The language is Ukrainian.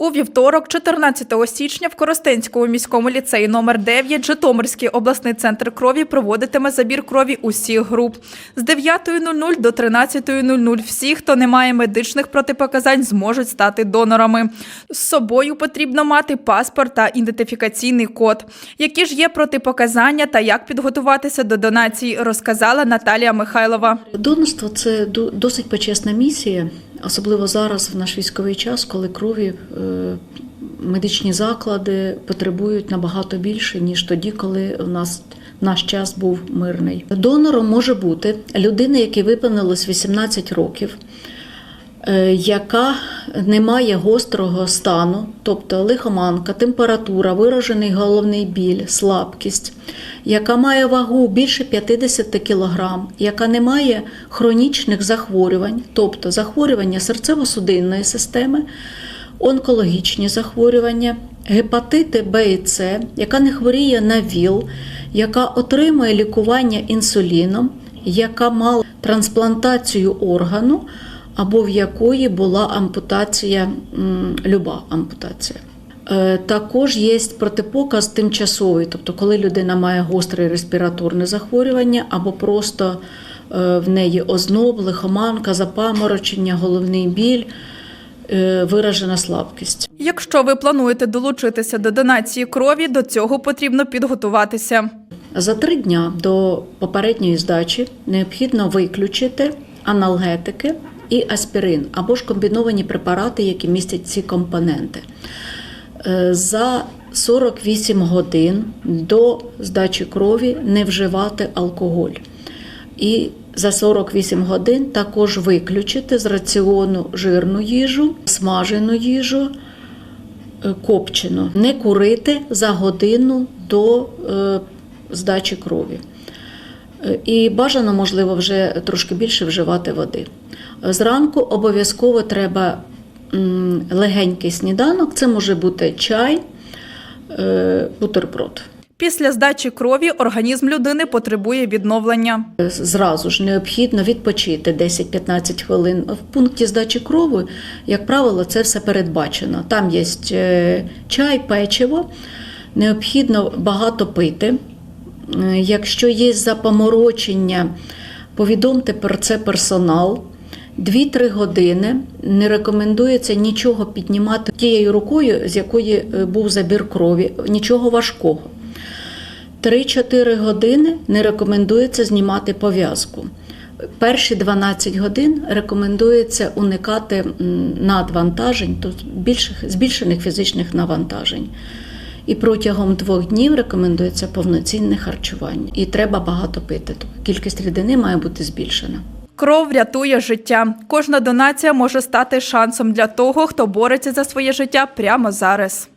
У вівторок, 14 січня, в Коростенському міському ліцеї номер 9 Житомирський обласний центр крові проводитиме забір крові усіх груп. З 9.00 до 13.00 всі, хто не має медичних протипоказань, зможуть стати донорами. З собою потрібно мати паспорт та ідентифікаційний код. Які ж є протипоказання та як підготуватися до донації, розказала Наталія Михайлова. Донорство це досить почесна місія, особливо зараз, в наш військовий час, коли крові е, медичні заклади потребують набагато більше, ніж тоді, коли в нас наш час був мирний. Донором може бути людина, якій виповнилось 18 років. Е, Яка не має гострого стану, тобто лихоманка, температура, виражений головний біль, слабкість, яка має вагу більше 50 кг, яка не має хронічних захворювань, тобто захворювання серцево-судинної системи, онкологічні захворювання, гепатити Б і С, яка не хворіє на ВІЛ, яка отримує лікування інсуліном, яка мала трансплантацію органу або в якої була ампутація, люба ампутація. Е, Також є протипоказ тимчасовий, тобто коли людина має гостре респіраторне захворювання або просто е, в неї озноб, лихоманка, запаморочення, головний біль, е, виражена слабкість. Якщо ви плануєте долучитися до донації крові, до цього потрібно підготуватися. За три дня до попередньої здачі необхідно виключити аналгетики і аспірин або ж комбіновані препарати, які містять ці компоненти. Е, За 48 годин до здачі крові не вживати алкоголь. І за 48 годин також виключити з раціону жирну їжу, смажену їжу, е, копчену. Не курити за годину до е, здачі крові. І бажано, можливо, вже трошки більше вживати води. Зранку обов'язково треба легенький сніданок. Це може бути чай, е, бутерброд. Після здачі крові організм людини потребує відновлення. Е, Зразу ж необхідно відпочити 10-15 хвилин. В пункті здачі крові, як правило, це все передбачено. Там є е, чай, печиво, необхідно багато пити. Е, Якщо є запоморочення, повідомте про це персонал. 2-3 години не рекомендується нічого піднімати тією рукою, з якої е, був забір крові, нічого важкого. 3-4 години не рекомендується знімати пов'язку. Перші 12 годин рекомендується уникати надвантажень, тобто збільшених фізичних навантажень. І протягом двох днів рекомендується повноцінне харчування. І треба багато пити. Тобто кількість рідини має бути збільшена. Кров рятує життя. Кожна донація може стати шансом для того, хто бореться за своє життя прямо зараз.